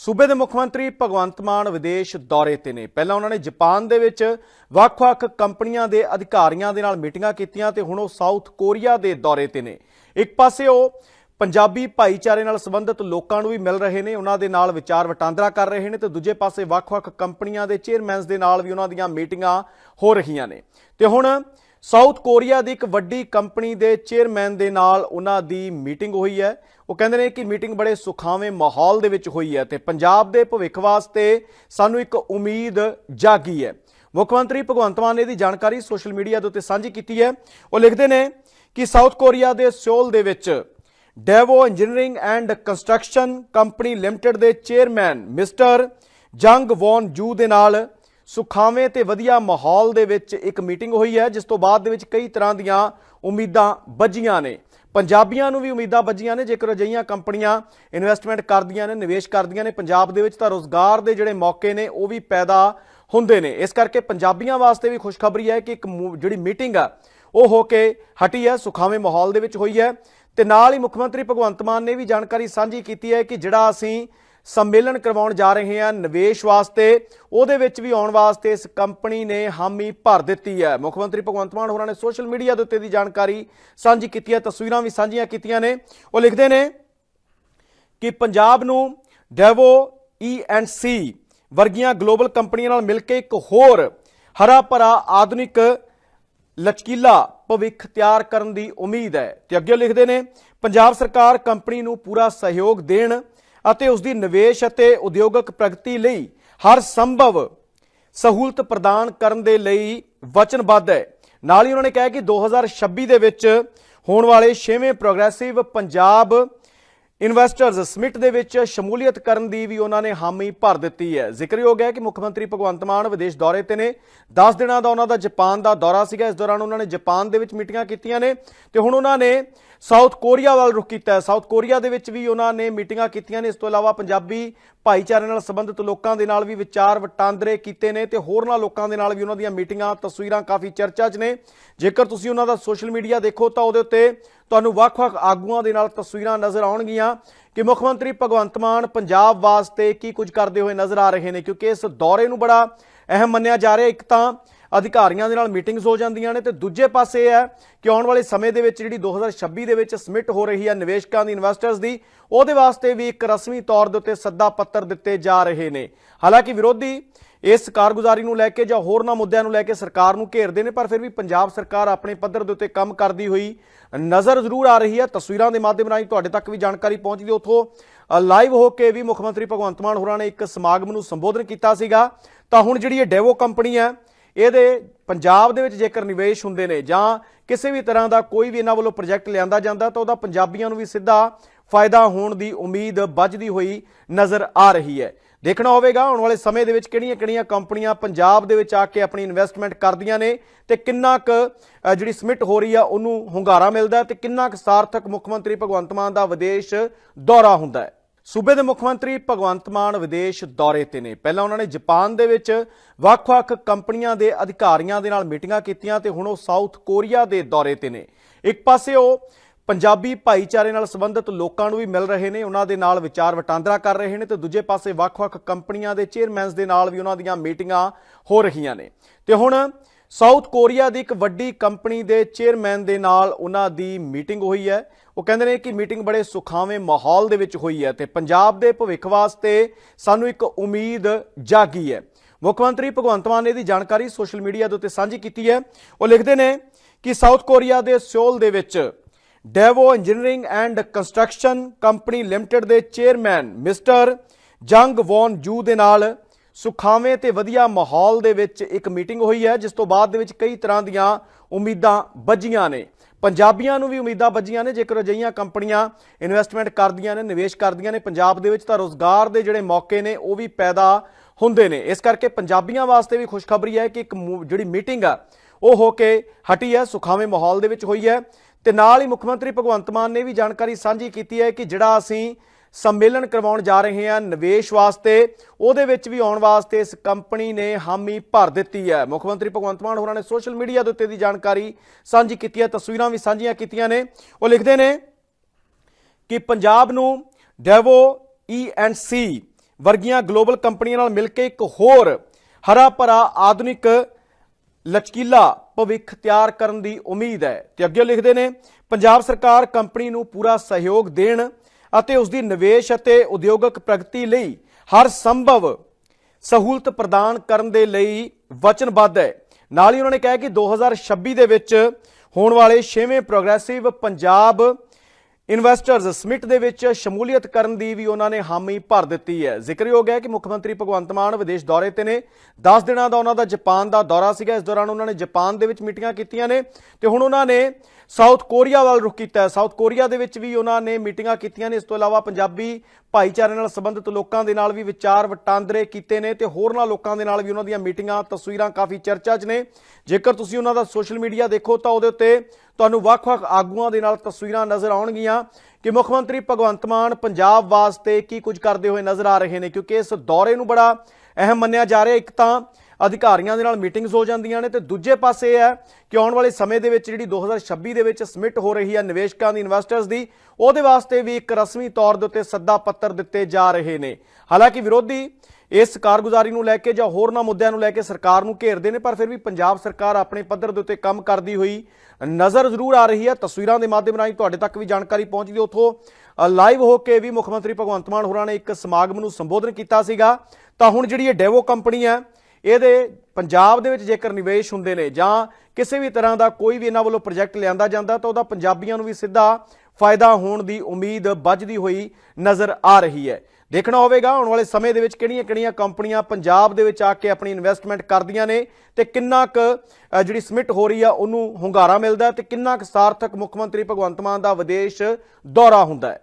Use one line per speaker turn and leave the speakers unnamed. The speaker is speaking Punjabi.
ਸੂਬੇ ਦੇ ਮੁੱਖ ਮੰਤਰੀ ਭਗਵੰਤ ਮਾਨ ਵਿਦੇਸ਼ ਦੌਰੇ ਤੇ ਨੇ। ਪਹਿਲਾਂ ਉਹਨਾਂ ਨੇ ਜਾਪਾਨ ਦੇ ਵਿੱਚ ਵੱਖ-ਵੱਖ ਕੰਪਨੀਆਂ ਦੇ ਅਧਿਕਾਰੀਆਂ ਦੇ ਨਾਲ ਮੀਟਿੰਗਾਂ ਕੀਤੀਆਂ ਤੇ ਹੁਣ ਉਹ ਸਾਊਥ ਕੋਰੀਆ ਦੇ ਦੌਰੇ ਤੇ ਨੇ। ਇੱਕ ਪਾਸੇ ਉਹ ਪੰਜਾਬੀ ਭਾਈਚਾਰੇ ਨਾਲ ਸੰਬੰਧਿਤ ਲੋਕਾਂ ਨੂੰ ਵੀ ਮਿਲ ਰਹੇ ਨੇ, ਉਹਨਾਂ ਦੇ ਨਾਲ ਵਿਚਾਰ ਵਟਾਂਦਰਾ ਕਰ ਰਹੇ ਨੇ ਤੇ ਦੂਜੇ ਪਾਸੇ ਵੱਖ-ਵੱਖ ਕੰਪਨੀਆਂ ਦੇ ਚੇਅਰਮੈਨਸ ਦੇ ਨਾਲ ਵੀ ਉਹਨਾਂ ਦੀਆਂ ਮੀਟਿੰਗਾਂ ਹੋ ਰਹੀਆਂ ਨੇ। ਤੇ ਹੁਣ ਸਾਊਥ ਕੋਰੀਆ ਦੀ ਇੱਕ ਵੱਡੀ ਕੰਪਨੀ ਦੇ ਚੇਅਰਮੈਨ ਦੇ ਨਾਲ ਉਹਨਾਂ ਦੀ ਮੀਟਿੰਗ ਹੋਈ ਹੈ। ਉਹ ਕਹਿੰਦੇ ਨੇ ਕਿ ਮੀਟਿੰਗ ਬੜੇ ਸੁਖਾਵੇਂ ਮਾਹੌਲ ਦੇ ਵਿੱਚ ਹੋਈ ਹੈ ਤੇ ਪੰਜਾਬ ਦੇ ਭਵਿੱਖ ਵਾਸਤੇ ਸਾਨੂੰ ਇੱਕ ਉਮੀਦ ਜਾਗੀ ਹੈ। ਮੁੱਖ ਮੰਤਰੀ ਭਗਵੰਤ ਮਾਨ ਨੇ ਇਹਦੀ ਜਾਣਕਾਰੀ ਸੋਸ਼ਲ ਮੀਡੀਆ ਦੇ ਉੱਤੇ ਸਾਂਝੀ ਕੀਤੀ ਹੈ। ਉਹ ਲਿਖਦੇ ਨੇ ਕਿ ਸਾਊਥ ਕੋਰੀਆ ਦੇ ਸਿਓਲ ਦੇ ਵਿੱਚ Daewoo engineering and construction company limited ਦੇ chairman mister Jung Won Ju ਦੇ ਨਾਲ ਸੁਖਾਵੇਂ ਤੇ ਵਧੀਆ ਮਾਹੌਲ ਦੇ ਵਿੱਚ ਇੱਕ ਮੀਟਿੰਗ ਹੋਈ ਹੈ, ਜਿਸ ਤੋਂ ਬਾਅਦ ਦੇ ਵਿੱਚ ਕਈ ਤਰ੍ਹਾਂ ਦੀਆਂ ਉਮੀਦਾਂ ਬੱਜੀਆਂ ਨੇ। ਪੰਜਾਬੀਆਂ ਨੂੰ ਵੀ ਉਮੀਦਾਂ ਬੱਜੀਆਂ ਨੇ, ਜੇਕਰ ਅਜਿਹੀਆਂ ਕੰਪਨੀਆਂ ਇਨਵੈਸਟਮੈਂਟ ਕਰਦੀਆਂ ਨੇ, ਨਿਵੇਸ਼ ਕਰਦੀਆਂ ਨੇ, ਪੰਜਾਬ ਦੇ ਵਿੱਚ ਤਾਂ ਰੋਜ਼ਗਾਰ ਦੇ ਜਿਹੜੇ ਮੌਕੇ ਨੇ, ਉਹ ਵੀ ਪੈਦਾ ਹੁੰਦੇ ਨੇ। ਇਸ ਕਰਕੇ ਪੰਜਾਬੀਆਂ ਵਾਸਤੇ ਵੀ ਖੁਸ਼ਖਬਰੀ ਹੈ ਕਿ ਇੱਕ ਮੂ- ਜਿਹੜੀ ਮੀਟਿੰਗ ਆ, ਉਹ ਹੋ ਕੇ ਹਟੀ ਹੈ, ਸੁਖਾਵੇਂ ਮਾਹੌਲ ਦੇ ਵਿੱਚ ਹੋਈ ਹੈ। ਤੇ ਨਾਲ ਹੀ ਮੁੱਖ ਮੰਤਰੀ ਭਗਵੰਤ ਮਾਨ ਨੇ ਵੀ ਜਾਣਕਾਰੀ ਸਾਂਝੀ ਕੀਤੀ ਹੈ ਕਿ ਜਿਹੜਾ ਅਸੀਂ ਸੰਮੇਲਨ ਕਰਵਾਉਣ ਜਾ ਰਹੇ ਹਾਂ ਨਿਵੇਸ਼ ਵਾਸਤੇ। ਉਹਦੇ ਵਿੱਚ ਵੀ ਆਉਣ ਵਾਸਤੇ ਇਸ ਕੰਪਨੀ ਨੇ ਹਾਮੀ ਭਰ ਦਿੱਤੀ ਹੈ। ਮੁੱਖ ਮੰਤਰੀ ਭਗਵੰਤ ਮਾਨ ਹੋਰਾਂ ਨੇ ਸੋਸ਼ਲ ਮੀਡੀਆ ਦੇ ਉੱਤੇ ਦੀ ਜਾਣਕਾਰੀ ਸਾਂਝੀ ਕੀਤੀ ਹੈ। ਤਸਵੀਰਾਂ ਵੀ ਸਾਂਝੀਆਂ ਕੀਤੀਆਂ ਨੇ। ਉਹ ਲਿਖਦੇ ਨੇ ਕਿ ਪੰਜਾਬ ਨੂੰ ਡੈਵੋ ਈ&ਸੀ ਵਰਗੀਆਂ ਗਲੋਬਲ ਕੰਪਨੀਆਂ ਨਾਲ ਮਿਲ ਕੇ ਇੱਕ ਹੋਰ ਹਰਾ ਭਰਾ ਆਧੁਨਿਕ ਲਚਕੀਲਾ ਭਵਿੱਖ ਤਿਆਰ ਕਰਨ ਦੀ ਉਮੀਦ ਹੈ। ਤੇ ਅੱਗੇ ਉਹ ਲਿਖਦੇ ਨੇ, ਪੰਜਾਬ ਸਰਕਾਰ ਕੰਪਨੀ ਨੂੰ ਪੂਰਾ ਸਹਿਯੋਗ ਦੇਣ ਅਤੇ ਉਸ ਦੀ ਨਿਵੇਸ਼ ਅਤੇ ਉਦਯੋਗਿਕ ਪ੍ਰਗਤੀ ਲਈ ਹਰ ਸੰਭਵ ਸਹੂਲਤ ਪ੍ਰਦਾਨ ਕਰਨ ਦੇ ਲਈ ਵਚਨਬੱਧ ਹੈ। ਨਾਲ ਹੀ ਉਹਨਾਂ ਨੇ ਕਿਹਾ ਕਿ 2026 ਦੇ ਵਿੱਚ ਹੋਣ ਵਾਲੇ 6ਵੇਂ ਪ੍ਰੋਗਰੈਸਿਵ ਪੰਜਾਬ ਇਨਵੈਸਟਰਸ ਸਮਿਟ ਦੇ ਵਿੱਚ ਸ਼ਮੂਲੀਅਤ ਕਰਨ ਦੀ ਵੀ ਉਹਨਾਂ ਨੇ ਹਾਮੀ ਭਰ ਦਿੱਤੀ ਹੈ। ਜ਼ਿਕਰਯੋਗ ਹੈ ਕਿ ਮੁੱਖ ਮੰਤਰੀ ਭਗਵੰਤ ਮਾਨ ਵਿਦੇਸ਼ ਦੌਰੇ ਤੇ ਨੇ। 10 ਦਿਨਾਂ ਦਾ ਉਹਨਾਂ ਦਾ ਜਾਪਾਨ ਦਾ ਦੌਰਾ ਸੀਗਾ। ਇਸ ਦੌਰਾਨ ਉਹਨਾਂ ਨੇ ਜਾਪਾਨ ਦੇ ਵਿੱਚ ਮੀਟਿੰਗਾਂ ਕੀਤੀਆਂ ਨੇ ਤੇ ਹੁਣ ਉਹਨਾਂ ਨੇ ਸਾਊਥ ਕੋਰੀਆ ਵੱਲ ਰੁਖ ਕੀਤਾ ਹੈ। ਸਾਊਥ ਕੋਰੀਆ ਦੇ ਵਿੱਚ ਵੀ ਉਹਨਾਂ ਨੇ ਮੀਟਿੰਗਾਂ ਕੀਤੀਆਂ ਨੇ। ਇਸ ਤੋਂ ਇਲਾਵਾ ਪੰਜਾਬੀ ਭਾਈਚਾਰੇ ਨਾਲ ਸੰਬੰਧਿਤ ਲੋਕਾਂ ਦੇ ਨਾਲ ਵੀ ਵਿਚਾਰ ਵਟਾਂਦਰੇ ਕੀਤੇ ਨੇ ਤੇ ਹੋਰਨਾਂ ਲੋਕਾਂ ਦੇ ਨਾਲ ਵੀ ਉਹਨਾਂ ਦੀਆਂ ਮੀਟਿੰਗਾਂ, ਤਸਵੀਰਾਂ ਕਾਫੀ ਚਰਚਾ 'ਚ ਨੇ। ਜੇਕਰ ਤੁਸੀਂ ਉਹਨਾਂ ਦਾ ਸੋਸ਼ਲ ਮੀਡੀਆ ਦੇਖੋ ਤਾਂ ਉਹਦੇ ਉੱਤੇ ਤੁਹਾਨੂੰ ਵੱਖ-ਵੱਖ ਆਗੂਆਂ ਦੇ ਨਾਲ ਤਸਵੀਰਾਂ ਨਜ਼ਰ ਆਉਣਗੀਆਂ ਕਿ ਮੁੱਖ ਮੰਤਰੀ ਭਗਵੰਤ ਮਾਨ ਪੰਜਾਬ ਵਾਸਤੇ ਕੀ ਕੁਝ ਕਰਦੇ ਹੋਏ ਨਜ਼ਰ ਆ ਰਹੇ ਨੇ, ਕਿਉਂਕਿ ਇਸ ਦੌਰੇ ਨੂੰ ਬੜਾ ਅਹਿਮ ਮੰਨਿਆ ਜਾ ਰਿਹਾ। ਇੱਕ ਤਾਂ ਅਧਿਕਾਰੀਆਂ ਦੇ ਨਾਲ ਮੀਟਿੰਗਸ ਹੋ ਜਾਂਦੀਆਂ ਨੇ ਤੇ ਦੂਜੇ ਪਾਸੇ ਇਹ ਹੈ ਕਿ ਆਉਣ ਵਾਲੇ ਸਮੇਂ ਦੇ ਵਿੱਚ ਜਿਹੜੀ 2026 ਦੇ ਵਿੱਚ ਸਬਮਿਟ ਹੋ ਰਹੀ ਹੈ ਨਿਵੇਸ਼ਕਾਂ ਦੀ ਇਨਵੈਸਟਰਸ ਦੀ, ਉਹਦੇ ਵਾਸਤੇ ਵੀ ਇੱਕ ਰਸਮੀ ਤੌਰ ਦੇ ਉੱਤੇ ਸੱਦਾ ਪੱਤਰ ਦਿੱਤੇ ਜਾ ਰਹੇ ਨੇ। ਹਾਲਾਂਕਿ ਵਿਰੋਧੀ ਇਸ ਕਾਰਗੁਜ਼ਾਰੀ ਨੂੰ ਲੈ ਕੇ ਜਾਂ ਹੋਰਨਾਂ ਮੁੱਦਿਆਂ ਨੂੰ ਲੈ ਕੇ ਸਰਕਾਰ ਨੂੰ ਘੇਰਦੇ ਨੇ, ਪਰ ਫਿਰ ਵੀ ਪੰਜਾਬ ਸਰਕਾਰ ਆਪਣੇ ਪੱਧਰ ਦੇ ਉੱਤੇ ਕੰਮ ਕਰਦੀ ਹੋਈ ਨਜ਼ਰ ਜ਼ਰੂਰ ਆ ਰਹੀ ਹੈ। ਤਸਵੀਰਾਂ ਦੇ ਮਾਧਿਅਮ ਰਾਹੀਂ ਤੁਹਾਡੇ ਤੱਕ ਵੀ ਜਾਣਕਾਰੀ ਪਹੁੰਚਦੀ ਉਥੋਂ ਲਾਈਵ ਹੋ ਕੇ ਵੀ ਮੁੱਖ ਮੰਤਰੀ ਭਗਵੰਤ ਮਾਨ ਹੋਰਾਂ ਨੇ ਇੱਕ ਸਮਾਗਮ ਨੂੰ ਸੰਬੋਧਨ ਕੀਤਾ ਸੀਗਾ। ਤਾਂ ਹੁਣ ਜਿਹੜੀ ਇਹ ਡੈਵੋ ਕੰਪਨੀ ਹੈ ਇਹਦੇ ਪੰਜਾਬ ਦੇ ਵਿੱਚ ਜੇਕਰ ਨਿਵੇਸ਼ ਹੁੰਦੇ ਨੇ ਜਾਂ ਕਿਸੇ ਵੀ ਤਰ੍ਹਾਂ ਦਾ ਕੋਈ ਵੀ ਇਹਨਾਂ ਵੱਲੋਂ ਪ੍ਰੋਜੈਕਟ ਲਿਆਂਦਾ ਜਾਂਦਾ, ਤਾਂ ਉਹਦਾ ਪੰਜਾਬੀਆਂ ਨੂੰ ਵੀ ਸਿੱਧਾ ਫਾਇਦਾ ਹੋਣ ਦੀ ਉਮੀਦ ਵੱਜਦੀ ਹੋਈ ਨਜ਼ਰ ਆ ਰਹੀ ਹੈ। ਦੇਖਣਾ ਹੋਵੇਗਾ, ਆਉਣ ਵਾਲੇ ਸਮੇਂ ਦੇ ਵਿੱਚ ਕਿਹੜੀਆਂ-ਕਿਹੜੀਆਂ ਕੰਪਨੀਆਂ ਪੰਜਾਬ ਦੇ ਵਿੱਚ ਆ ਕੇ ਆਪਣੀ ਇਨਵੈਸਟਮੈਂਟ ਕਰਦੀਆਂ ਨੇ ਤੇ ਕਿੰਨਾ ਕੁ ਜਿਹੜੀ ਸਮਿਟ ਹੋ ਰਹੀ ਆ, ਉਹਨੂੰ ਹੁੰਗਾਰਾ ਮਿਲਦਾ ਹੈ ਤੇ ਕਿੰਨਾ ਕੁ ਸਾਰਥਕ ਮੁੱਖ ਮੰਤਰੀ ਭਗਵੰਤ ਮਾਨ ਦਾ ਵਿਦੇਸ਼ ਦੌਰਾ ਹੁੰਦਾ ਹੈ। ਸੂਬੇ ਦੇ ਮੁੱਖ ਮੰਤਰੀ ਭਗਵੰਤ ਮਾਨ ਵਿਦੇਸ਼ ਦੌਰੇ ਤੇ ਨੇ। ਪਹਿਲਾਂ ਉਹਨਾਂ ਨੇ ਜਾਪਾਨ ਦੇ ਵਿੱਚ ਵੱਖ-ਵੱਖ ਕੰਪਨੀਆਂ ਦੇ ਅਧਿਕਾਰੀਆਂ ਦੇ ਨਾਲ ਮੀਟਿੰਗਾਂ ਕੀਤੀਆਂ ਤੇ ਹੁਣ ਉਹ ਸਾਊਥ ਕੋਰੀਆ ਦੇ ਦੌਰੇ ਤੇ ਨੇ। ਇੱਕ ਪਾਸੇ ਉਹ ਪੰਜਾਬੀ ਭਾਈਚਾਰੇ ਨਾਲ ਸੰਬੰਧਿਤ ਲੋਕਾਂ ਨੂੰ ਵੀ ਮਿਲ ਰਹੇ ਨੇ, ਉਹਨਾਂ ਦੇ ਨਾਲ ਵਿਚਾਰ ਵਟਾਂਦਰਾ ਕਰ ਰਹੇ ਨੇ ਤੇ ਦੂਜੇ ਪਾਸੇ ਵੱਖ-ਵੱਖ ਕੰਪਨੀਆਂ ਦੇ ਚੇਅਰਮੈਨਸ ਦੇ ਨਾਲ ਵੀ ਉਹਨਾਂ ਦੀਆਂ ਮੀਟਿੰਗਾਂ ਹੋ ਰਹੀਆਂ ਨੇ। ਤੇ ਹੁਣ ਸਾਊਥ ਕੋਰੀਆ ਦੀ ਇੱਕ ਵੱਡੀ ਕੰਪਨੀ ਦੇ ਚੇਅਰਮੈਨ ਦੇ ਨਾਲ ਉਹਨਾਂ ਦੀ ਮੀਟਿੰਗ ਹੋਈ ਹੈ। ਉਹ ਕਹਿੰਦੇ ਨੇ ਕਿ ਮੀਟਿੰਗ ਬੜੇ ਸੁਖਾਵੇਂ ਮਾਹੌਲ ਦੇ ਵਿੱਚ ਹੋਈ ਹੈ ਤੇ ਪੰਜਾਬ ਦੇ ਭਵਿੱਖ ਵਾਸਤੇ ਸਾਨੂੰ ਇੱਕ ਉਮੀਦ ਜਾਗੀ ਹੈ। ਮੁੱਖ ਮੰਤਰੀ ਭਗਵੰਤ ਮਾਨ ਨੇ ਇਹਦੀ ਜਾਣਕਾਰੀ ਸੋਸ਼ਲ ਮੀਡੀਆ ਦੇ ਉੱਤੇ ਸਾਂਝੀ ਕੀਤੀ ਹੈ। ਉਹ ਲਿਖਦੇ ਨੇ ਕਿ ਸਾਊਥ ਕੋਰੀਆ ਦੇ ਸਿਓਲ ਦੇ ਵਿੱਚ Daewoo engineering and construction company limited ਦੇ chairman mister Jung Won Ju ਦੇ ਨਾਲ ਸੁਖਾਵੇਂ ਤੇ ਵਧੀਆ ਮਾਹੌਲ ਦੇ ਵਿੱਚ ਇੱਕ ਮੀਟਿੰਗ ਹੋਈ ਹੈ, ਜਿਸ ਤੋਂ ਬਾਅਦ ਦੇ ਵਿੱਚ ਕਈ ਤਰ੍ਹਾਂ ਦੀਆਂ ਉਮੀਦਾਂ ਬੱਜੀਆਂ ਨੇ। ਪੰਜਾਬੀਆਂ ਨੂੰ ਵੀ ਉਮੀਦਾਂ ਵੱਜੀਆਂ ਨੇ, ਜੇਕਰ ਅਜਿਹੀਆਂ ਕੰਪਨੀਆਂ ਇਨਵੈਸਟਮੈਂਟ ਕਰਦੀਆਂ ਨੇ, ਨਿਵੇਸ਼ ਕਰਦੀਆਂ ਨੇ, ਪੰਜਾਬ ਦੇ ਵਿੱਚ ਤਾਂ ਰੋਜ਼ਗਾਰ ਦੇ ਜਿਹੜੇ ਮੌਕੇ ਨੇ, ਉਹ ਵੀ ਪੈਦਾ ਹੁੰਦੇ ਨੇ। ਇਸ ਕਰਕੇ ਪੰਜਾਬੀਆਂ ਵਾਸਤੇ ਵੀ ਖੁਸ਼ਖਬਰੀ ਹੈ ਕਿ ਇੱਕ ਮੂ- ਜਿਹੜੀ ਮੀਟਿੰਗ ਆ, ਉਹ ਹੋ ਕੇ ਹਟੀ ਹੈ, ਸੁਖਾਵੇਂ ਮਾਹੌਲ ਦੇ ਵਿੱਚ ਹੋਈ ਹੈ। ਤੇ ਨਾਲ ਹੀ ਮੁੱਖ ਮੰਤਰੀ ਭਗਵੰਤ ਮਾਨ ਨੇ ਵੀ ਜਾਣਕਾਰੀ ਸਾਂਝੀ ਕੀਤੀ ਹੈ ਕਿ ਜਿਹੜਾ ਅਸੀਂ ਸੰਮੇਲਨ ਕਰਵਾਉਣ ਜਾ ਰਹੇ ਹਾਂ ਨਿਵੇਸ਼ ਵਾਸਤੇ। ਉਹਦੇ ਵਿੱਚ ਵੀ ਆਉਣ ਵਾਸਤੇ ਇਸ ਕੰਪਨੀ ਨੇ ਹਾਮੀ ਭਰ ਦਿੱਤੀ ਹੈ। ਮੁੱਖ ਮੰਤਰੀ ਭਗਵੰਤ ਮਾਨ ਹੋਰਾਂ ਨੇ ਸੋਸ਼ਲ ਮੀਡੀਆ ਦੇ ਉੱਤੇ ਦੀ ਜਾਣਕਾਰੀ ਸਾਂਝੀ ਕੀਤੀ ਹੈ। ਤਸਵੀਰਾਂ ਵੀ ਸਾਂਝੀਆਂ ਕੀਤੀਆਂ ਨੇ। ਉਹ ਲਿਖਦੇ ਨੇ ਕਿ ਪੰਜਾਬ ਨੂੰ ਡੈਵੋ ਈ&ਸੀ ਵਰਗੀਆਂ ਗਲੋਬਲ ਕੰਪਨੀਆਂ ਨਾਲ ਮਿਲ ਕੇ ਇੱਕ ਹੋਰ ਹਰਾ ਭਰਾ ਆਧੁਨਿਕ ਲਚਕੀਲਾ ਭਵਿੱਖ ਤਿਆਰ ਕਰਨ ਦੀ ਉਮੀਦ ਹੈ। ਤੇ ਅੱਗੇ ਲਿਖਦੇ ਨੇ, ਪੰਜਾਬ ਸਰਕਾਰ ਕੰਪਨੀ ਨੂੰ ਪੂਰਾ ਸਹਿਯੋਗ ਦੇਣ ਅਤੇ ਉਸ ਦੀ ਨਿਵੇਸ਼ ਅਤੇ ਉਦਯੋਗਿਕ ਪ੍ਰਗਤੀ ਲਈ ਹਰ ਸੰਭਵ ਸਹੂਲਤ ਪ੍ਰਦਾਨ ਕਰਨ ਦੇ ਲਈ ਵਚਨਬੱਧ ਹੈ। ਨਾਲ ਹੀ ਉਹਨਾਂ ਨੇ ਕਿਹਾ ਕਿ 2026 ਦੇ ਵਿੱਚ ਹੋਣ ਵਾਲੇ 6ਵੇਂ ਪ੍ਰੋਗਰੈਸਿਵ ਪੰਜਾਬ ਇਨਵੈਸਟਰਸ ਸਮਿਟ ਦੇ ਵਿੱਚ ਸ਼ਮੂਲੀਅਤ ਕਰਨ ਦੀ ਵੀ ਉਹਨਾਂ ਨੇ ਹਾਮੀ ਭਰ ਦਿੱਤੀ ਹੈ। ਜ਼ਿਕਰਯੋਗ ਹੈ ਕਿ ਮੁੱਖ ਮੰਤਰੀ ਭਗਵੰਤ ਮਾਨ ਵਿਦੇਸ਼ ਦੌਰੇ ਤੇ ਨੇ। 10 ਦਿਨਾਂ ਦਾ ਉਹਨਾਂ ਦਾ ਜਾਪਾਨ ਦਾ ਦੌਰਾ ਸੀਗਾ। ਇਸ ਦੌਰਾਨ ਉਹਨਾਂ ਨੇ ਜਾਪਾਨ ਦੇ ਵਿੱਚ ਮੀਟਿੰਗਾਂ ਕੀਤੀਆਂ ਨੇ ਤੇ ਹੁਣ ਉਹਨਾਂ ਨੇ ਸਾਊਥ ਕੋਰੀਆ ਵੱਲ ਰੁਖ ਕੀਤਾ ਹੈ। ਸਾਊਥ ਕੋਰੀਆ ਦੇ ਵਿੱਚ ਵੀ ਉਹਨਾਂ ਨੇ ਮੀਟਿੰਗਾਂ ਕੀਤੀਆਂ ਨੇ। ਇਸ ਤੋਂ ਇਲਾਵਾ ਪੰਜਾਬੀ ਭਾਈਚਾਰੇ ਨਾਲ ਸੰਬੰਧਿਤ ਲੋਕਾਂ ਦੇ ਨਾਲ ਵੀ ਵਿਚਾਰ ਵਟਾਂਦਰੇ ਕੀਤੇ ਨੇ ਤੇ ਹੋਰਨਾਂ ਲੋਕਾਂ ਦੇ ਨਾਲ ਵੀ ਉਹਨਾਂ ਦੀਆਂ ਮੀਟਿੰਗਾਂ, ਤਸਵੀਰਾਂ ਕਾਫੀ ਚਰਚਾ 'ਚ ਨੇ। ਜੇਕਰ ਤੁਸੀਂ ਉਹਨਾਂ ਦਾ ਸੋਸ਼ਲ ਮੀਡੀਆ ਦੇਖੋ ਤਾਂ ਉਹਦੇ ਉੱਤੇ ਤੁਹਾਨੂੰ ਵੱਖ-ਵੱਖ ਆਗੂਆਂ ਦੇ ਨਾਲ ਤਸਵੀਰਾਂ ਨਜ਼ਰ ਆਉਣਗੀਆਂ ਕਿ ਮੁੱਖ ਮੰਤਰੀ ਭਗਵੰਤ ਮਾਨ ਪੰਜਾਬ ਵਾਸਤੇ ਕੀ ਕੁਝ ਕਰਦੇ ਹੋਏ ਨਜ਼ਰ ਆ ਰਹੇ ਨੇ, ਕਿਉਂਕਿ ਇਸ ਦੌਰੇ ਨੂੰ ਬੜਾ ਅਹਿਮ ਮੰਨਿਆ ਜਾ ਰਿਹਾ। ਇੱਕ ਤਾਂ ਅਧਿਕਾਰੀਆਂ ਦੇ ਨਾਲ ਮੀਟਿੰਗਸ ਹੋ ਜਾਂਦੀਆਂ ਨੇ ਤੇ ਦੂਜੇ ਪਾਸੇ ਇਹ ਹੈ ਕਿ ਆਉਣ ਵਾਲੇ ਸਮੇਂ ਦੇ ਵਿੱਚ ਜਿਹੜੀ 2026 ਦੇ ਵਿੱਚ ਸਮਿਟ ਹੋ ਰਹੀ ਹੈ ਨਿਵੇਸ਼ਕਾਂ ਦੀ ਇਨਵੈਸਟਰਸ ਦੀ, ਉਹਦੇ ਵਾਸਤੇ ਵੀ ਇੱਕ ਰਸਮੀ ਤੌਰ ਦੇ ਉੱਤੇ ਸੱਦਾ ਪੱਤਰ ਦਿੱਤੇ ਜਾ ਰਹੇ ਨੇ। ਹਾਲਾਂਕਿ ਵਿਰੋਧੀ ਇਸ ਕਾਰਗੁਜ਼ਾਰੀ ਨੂੰ ਲੈ ਕੇ ਜਾਂ ਹੋਰਨਾਂ ਮੁੱਦਿਆਂ ਨੂੰ ਲੈ ਕੇ ਸਰਕਾਰ ਨੂੰ ਘੇਰਦੇ ਨੇ, ਪਰ ਫਿਰ ਵੀ ਪੰਜਾਬ ਸਰਕਾਰ ਆਪਣੇ ਪੱਧਰ ਦੇ ਉੱਤੇ ਕੰਮ ਕਰਦੀ ਹੋਈ ਨਜ਼ਰ ਜ਼ਰੂਰ ਆ ਰਹੀ ਹੈ। ਤਸਵੀਰਾਂ ਦੇ ਮਾਧਿਅਮ ਰਾਹੀਂ ਤੁਹਾਡੇ ਤੱਕ ਵੀ ਜਾਣਕਾਰੀ ਪਹੁੰਚਦੀ ਉੱਥੋਂ ਲਾਈਵ ਹੋ ਕੇ ਵੀ ਮੁੱਖ ਮੰਤਰੀ ਭਗਵੰਤ ਮਾਨ ਹੋਰਾਂ ਨੇ ਇੱਕ ਸਮਾਗਮ ਨੂੰ ਸੰਬੋਧਨ ਕੀਤਾ ਸੀਗਾ। ਤਾਂ ਹੁਣ ਜਿਹੜੀ ਇਹ ਡੈਵੋ ਕੰਪਨੀ ਹੈ ਇਹਦੇ ਪੰਜਾਬ ਦੇ ਵਿੱਚ ਜੇਕਰ ਨਿਵੇਸ਼ ਹੁੰਦੇ ਨੇ ਜਾਂ ਕਿਸੇ ਵੀ ਤਰ੍ਹਾਂ ਦਾ ਕੋਈ ਵੀ ਇਹਨਾਂ ਵੱਲੋਂ ਪ੍ਰੋਜੈਕਟ ਲਿਆਂਦਾ ਜਾਂਦਾ, ਤਾਂ ਉਹਦਾ ਪੰਜਾਬੀਆਂ ਨੂੰ ਵੀ ਸਿੱਧਾ ਫਾਇਦਾ ਹੋਣ ਦੀ ਉਮੀਦ ਵੱਜਦੀ ਹੋਈ ਨਜ਼ਰ ਆ ਰਹੀ ਹੈ। ਦੇਖਣਾ ਹੋਵੇਗਾ ਆਉਣ ਵਾਲੇ ਸਮੇਂ ਦੇ ਵਿੱਚ ਕਿਹੜੀਆਂ-ਕਿਹੜੀਆਂ ਕੰਪਨੀਆਂ ਪੰਜਾਬ ਦੇ ਵਿੱਚ ਆ ਕੇ ਆਪਣੀ ਇਨਵੈਸਟਮੈਂਟ ਕਰਦੀਆਂ ਨੇ ਤੇ ਕਿੰਨਾ ਕੁ ਜਿਹੜੀ ਸਮਿਟ ਹੋ ਰਹੀ ਆ, ਉਹਨੂੰ ਹੁੰਗਾਰਾ ਮਿਲਦਾ ਹੈ ਤੇ ਕਿੰਨਾ ਕੁ ਸਾਰਥਕ ਮੁੱਖ ਮੰਤਰੀ ਭਗਵੰਤ ਮਾਨ ਦਾ ਵਿਦੇਸ਼ ਦੌਰਾ ਹੁੰਦਾ ਹੈ।